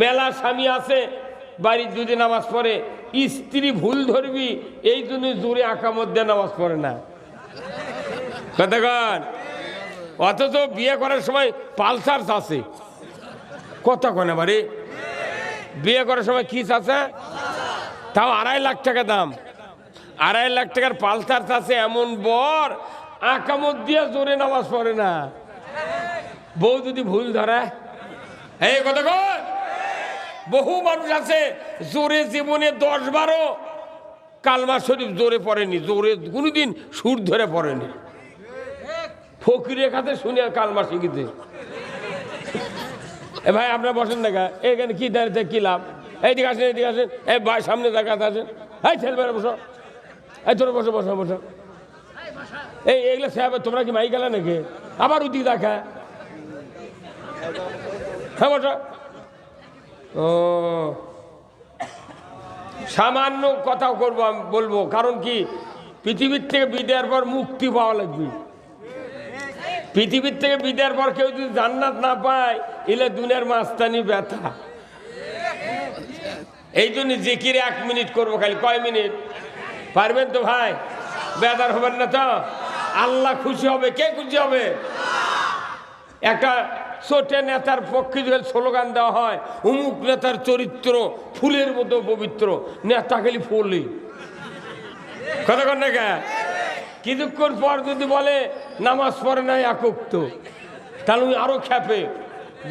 মেলা স্বামী আছে, বাড়ির যদি নামাজ পড়ে। স্ত্রী ভুল ধরবি, এই জন্য জোরে আঁকা মধ্যে নামাজ পড়ে না। কতক্ষণ অথচ বিয়ে করার সময় পালসার আছে। কত কোন বাড়ি বিয়ে করার সময় কি আছে তাও আড়াই লাখ টাকা দাম। আড়াই লাখ টাকার পালসার আছে, এমন বর আঁকামত দিয়ে জোরে নামাজ পড়ে না। বউ যদি ভুল ধরে, এই কত বহু মানুষ আছে, জোরে জীবনে দশ বারো কালমা শরীফ জোরে পড়েনি, জোরে কোনোদিন সুর ধরে পড়েনি। ফকিরের কাছে শুনে কালমা শিখিতে এ ভাই, আপনার বসেন দেখা এখানে কি দাঁড়িয়ে, কি লাভ? এইদিকে আসেন এইদিকে আসেন। এই ভাই, সামনে দেখাতে আসেন। এই ছেলে বেড়া বসো। এই তোর বসো বসো বসো। এই, এগুলো সাহেব, তোমরা কি মাই গেলে নাকি? আবার ওদিকে দেখা। হ্যাঁ বসো। ও। সামান্য কথা করব, আমি বলব, কারণ কি? পৃথিবীর থেকে বিদায়ের পর মুক্তি পাওয়া লাগবে। পৃথিবীর থেকে বিদায়ের পর কেউ যদি জান্নাত না পায়, এলে দুনিয়ার মাস্তানি ব্যথা। এই জন্য জিকিরে এক মিনিট করব খালি, কয় মিনিট? পারবেন তো ভাই? বেদার হবেন না তো? আল্লাহ খুশি হবে, কে খুশি হবে? একটা ছোটে নেতার পক্ষে যদি স্লোগান দেওয়া হয়, অমুক নেতার চরিত্র ফুলের মতো পবিত্র, নেতা খালি ফুলই। কথা না কে কিছুক্ষণ পর যদি বলে, নামাজ পড়ে নাই একুক্ত তাহলে উনি আরও খ্যাপে।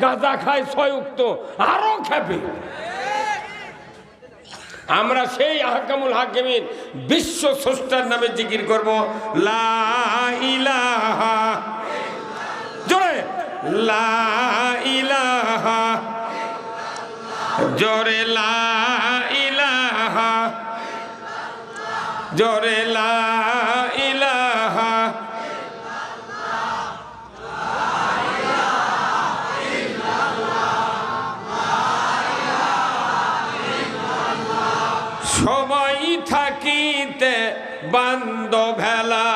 গাঁজা খায় ছয় উক্ত আরও খ্যাপে। আমরা সেই আহকামুল হাকিমিন বিশ্ব স্রষ্টার নামে জিকির করব, লা ইলাহা লা ইলাহা জোরে ইলাহা জোরে লা ইলাহা সময় থাকিতে বান্দ ভেলা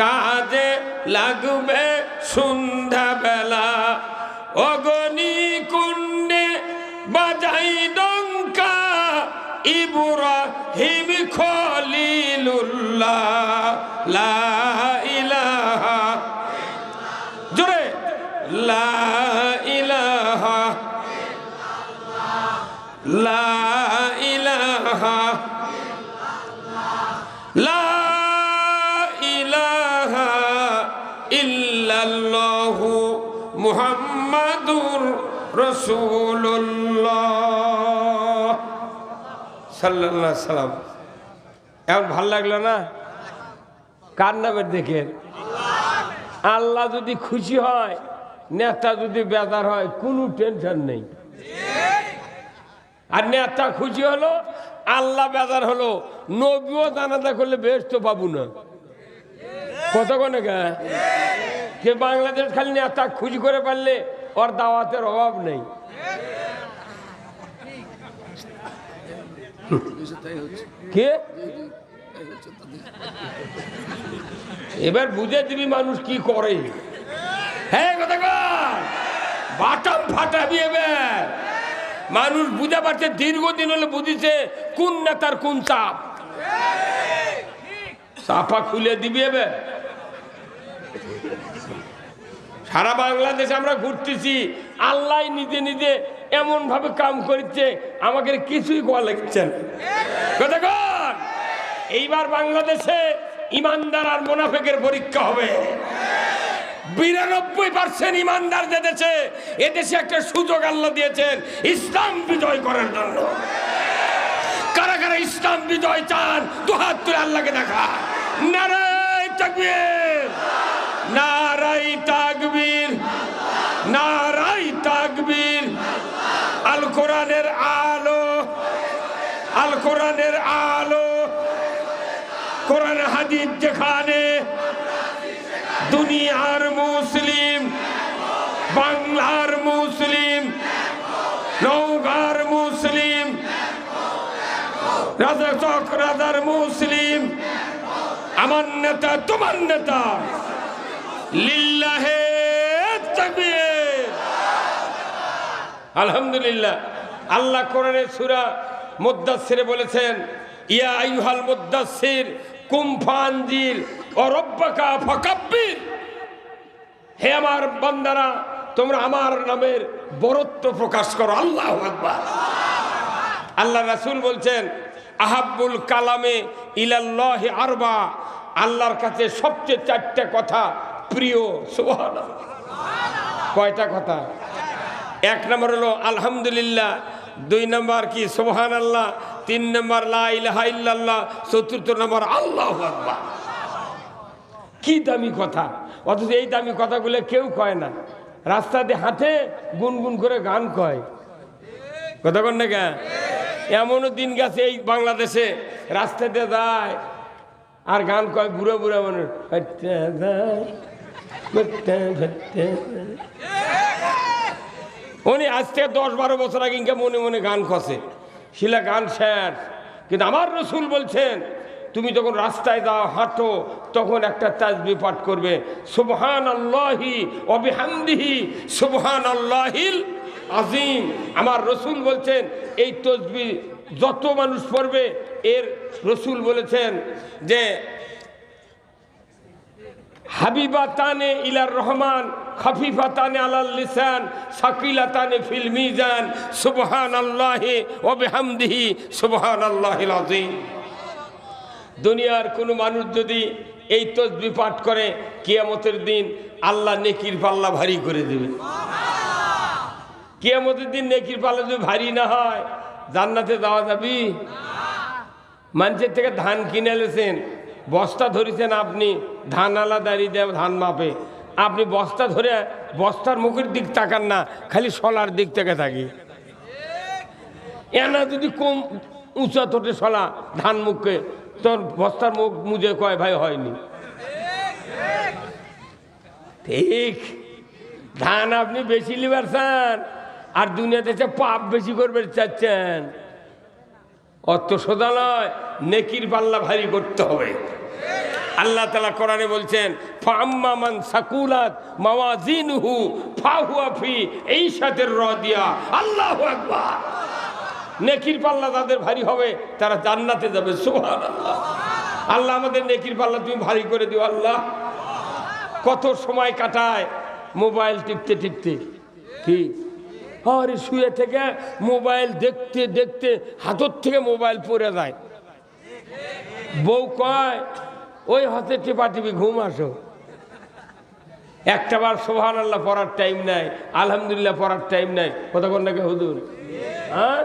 কাজে লাগবে সন্ধ্যা বেলা অগনি কুণ্ডে বাজাই ডঙ্কা ইব্রাহিম খলিলুল্লাহ লা ইলাহা জোরে লা মুহাম্মাদুর রসুল্লাহ সাল্লাল্লাহু সাল্লাম। এখন ভালো লাগল না? কার নামের দেখেন আল্লাহ যদি খুশি হয়, নেতা যদি বেদার হয়, কোনো টেনশন নেই। আর নেতা খুশি হলো, আল্লাহ বেজার হলো, নবীও জানাজা করলে বেশ তো পাবো না। কত কোনে কে বাংলাদেশ খালি নেতা খুঁজ করে পারলে ওর দাওয়াতের অভাব নেই। কে? এবার বুঝে দিবি মানুষ কি করে। হ্যাঁ ফাটাবি এবার। মানুষ বুঝে পারছে, দীর্ঘদিন হলে বুঝিছে কোন নেতার কোন চাপ। চাপা খুলে দিবি এবার। সারা বাংলাদেশে আমরা ঘুরতেছি। আল্লাহ নিজে নিজে এমন ভাবে কাম করছে, আমাকে কিছুই কোয়া লাগছে না। কতক্ষণ এইবার বাংলাদেশে ইমানদার আর মোনাফেকের পরীক্ষা হবে। বিরানব্বই পার্সেন্ট ইমানদার যে দেশে এদেশে একটা সুযোগ আল্লাহ দিয়েছেন, ইসলাম বিজয় করার জন্য। কারা কারা ইসলাম বিজয় চান দু হাত তুলে আল্লাহকে দেখা। নারাই তাকবীর নারাই তাকবীর নারাই তাকবীর আল কোরআনের আলো আল কোরআনের আলো, কোরআন হাদিস যেখানে দুনিয়ার মুসলিম, বাংলার মুসলিম নৌগার মুসলিম, রাজা চক রাজার মুসলিম, আমার নেতা, তোমার নেতা, লিল্লাহে আলহামদুলিল্লাহ, আল্লাহ কোরআনের সুরা মুদাসসিরে বলেছেন, ইয়া আইয়ুহাল মুদাসসির, কুম ফানজির ও রব্বাকা ফাকাব্বির। হে আমার বান্দারা, তোমরা আমার নামের বরত্ব প্রকাশ করো, আল্লাহ আকবার। আল্লাহ রাসূল বলছেন, আহাব্বুল কালামে ইলাল্লাহি আরবা। আল্লাহর কাছে সবচেয়ে চারটা কথা প্রিয়, সুবহানাল্লাহ। কয়টা কথা? এক নম্বর হলো, আলহামদুলিল্লাহ দুই নম্বর কি? সোহান আল্লাহ তিন নম্বর লা ইলাহা ইল্লাল্লাহ। চতুর্থ নম্বর আল্লাহ কি দামি কথা। অথচ এই দামি কথাগুলো কেউ কয় না। রাস্তা দিয়ে হাঁটে গুনগুন করে গান কয়। কথা কন না কে এমনও দিন গেছে এই বাংলাদেশে রাস্তা দিয়ে যায় আর গান কয় বুড়ো বুড়ো মানুষ হাঁটতে যায়, ঘুরতে ঘুরতে যায়। উনি আজ থেকে দশ বারো বছর আগে ইনকা মনে মনে গান কষে শিলা গান শেষ। কিন্তু আমার রসুল বলছেন, তুমি যখন রাস্তায় যাও, হাঁটো, তখন একটা তাজবি পাঠ করবে সুবহান আল্লাহি অবিহামদিহি সুবহান আল্লাহিল আজিম আমার রসুল বলছেন, এই তসবি যত মানুষ পড়বে, এর রসুল বলেছেন যে হাবিবা তানে ইলার রহমান খাফিফা তানে আলাল লিসান সাকিলা তানে ফিল মিজান সুবহান আল্লাহি ও বেহামদিহি সুবহান আল্লাহিল আজিম দুনিয়ার কোনো মানুষ যদি এই তসবি পাঠ করে কিয়ামতের দিন আল্লাহ নেকির পাল্লা ভারী করে দেবে। কিয়ামতের দিন নেকির পাল্লা যদি ভারী না হয় জান্নাতে যাওয়া যাবি? মানুষের থেকে ধান কিনে এলেছেন বস্তা ধরেছেন আপনি, ধান আলা দাঁড়িয়ে দেয় ধান মাপে। আপনি বস্তা ধরে, বস্তার মুখের দিক তাকান না, খালি সলার দিক থেকে থাকি। এনা যদি কম উঁচা তোটে সলা ধান মুখে, তোর বস্তার মুখ মুজে কয়, ভাই, হয়নি। ঠিক। ধান আপনি বেশি লিবার চান আর দুনিয়াতে পাপ বেশি করবে চাচ্ছেন। অত সোজা নয় নেকির পাল্লা ভারী করতে হবে। আল্লাহ তালা কোরআনে বলছেন ফাম্মামান সাকুলাত মাওয়াজিনহু ফাহুয়া ফি এই সাথে রদিয়া। আল্লাহু আকবার। নেকির পাল্লা তাদের ভারী হবে, তারা জান্নাতে যাবে, সুবহানাল্লাহ। আল্লাহ আমাদের নেকির পাল্লা তুমি ভারী করে দিও, আল্লাহ। কত সময় কাটায় মোবাইল টিপতে টিপতে। কি? আরে শুয়ে থেকে মোবাইল দেখতে দেখতে হাতর থেকে মোবাইল পড়ে যায়। বউ কয় ওই হাতে টিপা টিপি ঘুম আসো। একটা বার সোহান আল্লাহ পড়ার টাইম নাই, আলহামদুলিল্লাহ পড়ার টাইম নাই। কোন নাকি হুজুর? হ্যাঁ?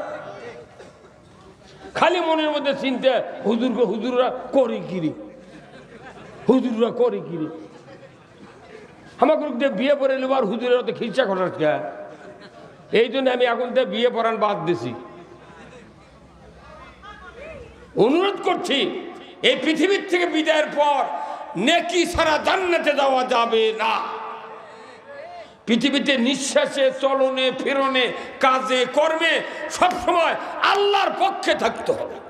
খালি মনের মধ্যে চিন্তা, হুজুরকে হুজুররা করি কিরি হুজুররা করি কিরি আমাকে বিয়ে পড়ে নেব আর হুজুরের তো খিরচা করার এই জন্য আমি এখন থেকে বিয়ে পড়ান বাদ দিছি। অনুরোধ করছি এই পৃথিবীর থেকে বিদায়ের পর নেকি সারা জান্নাতে যাওয়া যাবে না। পৃথিবীতে নিঃশ্বাসে, চলনে, ফেরনে, কাজে, কর্মে সবসময় আল্লাহর পক্ষে থাকতে হবে।